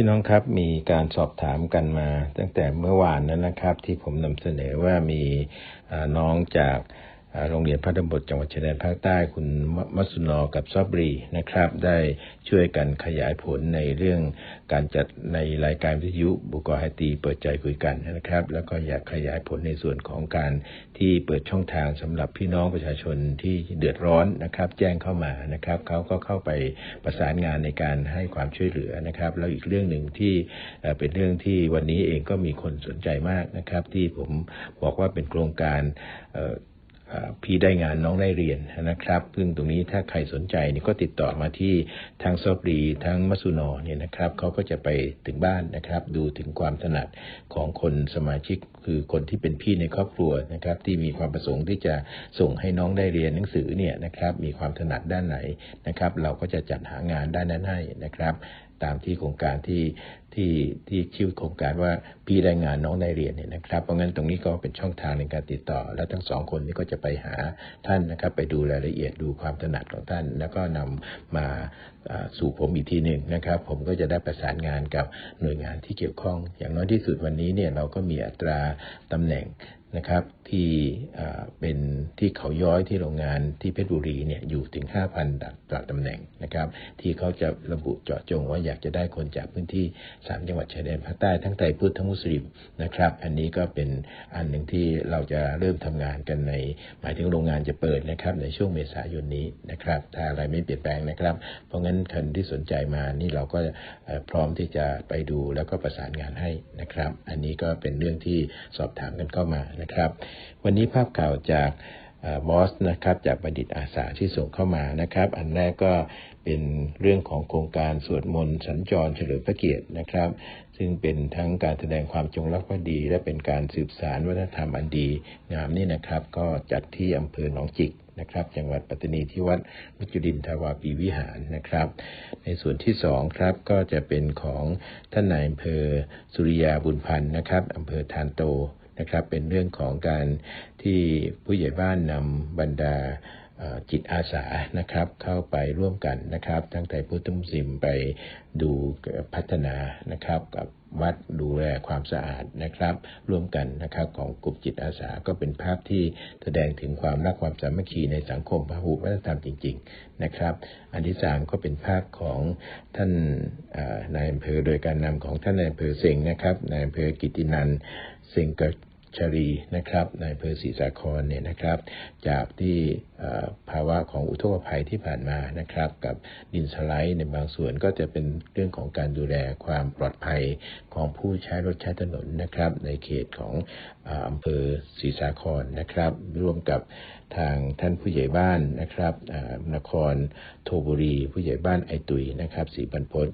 พี่น้องครับมีการสอบถามกันมา ตั้งแต่เมื่อวานนั้นนะครับ ที่ผมนำเสนอว่ามีน้องจาก โรงเรียนพระดำบทจังหวัดชายแดนภาคใต้คุณมัสุนอกับซอบรีนะครับ ได้ช่วยกันขยายผลในเรื่องการจัดในรายการวิทยุบุกรไฮตีเปิดใจคุยกันนะครับ แล้วก็อยากขยายผลในส่วนของการที่เปิดช่องทางสำหรับพี่น้องประชาชนที่เดือดร้อนนะครับ แจ้งเข้ามานะครับเขาก็เข้าไปประสานงานในการให้ความช่วยเหลือนะครับ แล้วอีกเรื่องหนึ่งที่เป็นเรื่องที่วันนี้เองก็มีคนสนใจมากนะครับ ที่ผมบอกว่าเป็นโครงการ พี่ได้งานน้องได้เรียนนะครับซึ่งตรงนี้ถ้าใครสนใจนี่ก็ติดต่อมาที่ทางซอบรีทั้งมัสุนอเนี่ยนะครับเขาก็จะไปถึงบ้านนะครับ ดูถึงความถนัดของคนสมาชิกคือคนที่เป็นพี่ในครอบครัวนะครับ ที่มีความประสงค์ที่จะส่งให้น้องได้เรียนหนังสือเนี่ยนะครับ มีความถนัดด้านไหนนะครับ เราก็จะจัดหางานด้านนั้นให้นะครับ ตามที่โครงการที่ที่ที่ชื่อโครงการว่าพี่ได้งานน้องได้เรียนเนี่ยนะครับ เพราะงั้นตรงนี้ก็เป็นช่องทางในการติดต่อ แล้วทั้งสองคนนี้ก็จะไปหาท่านนะครับ ไปดูรายละเอียดดูความถนัดของท่าน แล้วก็นำมาอ่าสู่ผมอีกทีหนึ่งนะครับ ผมก็จะได้ประสานงานกับหน่วยงานที่เกี่ยวข้อง อย่างน้อยที่สุดวันนี้เนี่ยเราก็มีอัตราตำแหน่งนะครับที่เป็นที่เขาย้อยที่โรงงานที่เพชรบุรีเนี่ยอยู่ถึง 5,000ต่อตำแหน่งนะครับ ที่เขาจะระบุเจาะจงว่าอยากจะได้คนจากพื้นที่ 3 จังหวัดชายแดนภาคใต้ทั้งไทยพุทธทั้งมุสลิมนะครับ อันนี้ก็เป็นอันหนึ่งที่เราจะเริ่มทำงานกันใน หมายถึงโรงงานจะเปิดนะครับ ในช่วงเมษายนนี้นะครับ ถ้าอะไรไม่เปลี่ยนแปลงนะครับ เพราะงั้นคนที่สนใจมานี่เราก็พร้อมที่จะไปดูแล้วก็ประสานงานให้นะครับ อันนี้ก็เป็นเรื่องที่สอบถามกันเข้ามานะครับ วันนี้ภาพข่าวจากบอสนะครับจากบัณฑิตอาสาที่ส่งเข้ามานะครับ อันแรกก็เป็นเรื่องของโครงการสวดมนต์สัญจรเฉลิมพระเกียรตินะครับ ซึ่งเป็นทั้งการแสดงความจงรักภักดี และเป็นการสืบสารวัฒนธรรมอันดีงามนี่นะครับ ก็จัดที่อำเภอหนองจิกนะครับจังหวัดปัตตานีที่วัดมุจลินทาวาปีวิหารนะครับ ในส่วนที่สองครับก็จะเป็นของท่านนายอำเภอสุริยาบุญพันธ์นะครับอำเภอทานโต นะครับ เป็นเรื่องของการที่ผู้ใหญ่บ้านนำบรรดาจิตอาสานะครับเข้าไปร่วมกันนะครับ ทั้งไทยพุทธมุสลิมไปดูพัฒนานะครับกับวัดดูแลความสะอาดนะครับ ร่วมกันนะครับของกลุ่มจิตอาสาก็เป็นภาพที่แสดงถึงความรักความสามัคคีในสังคมพหุวัฒนธรรมจริง ๆนะครับ อันที่สามก็เป็นภาพของท่านนายอำเภอโดยการนำของท่านนายอำเภอเซงนะครับนายอำเภอกิตินันเซงก ชรีนะครับนายอำเภอศรีสาครเนี่ยนะครับ จากที่ภาวะของอุทกภัยที่ผ่านมานะครับ กับดินสไลด์ในบางส่วนก็จะเป็นเรื่องของการดูแลความปลอดภัยของผู้ใช้รถใช้ถนนนะครับ ในเขตของอำเภอศรีสาครนะครับ ร่วมกับทางท่านผู้ใหญ่บ้านนะครับนครโทบุรี ผู้ใหญ่บ้านไอตุยนะครับศรีบรรพต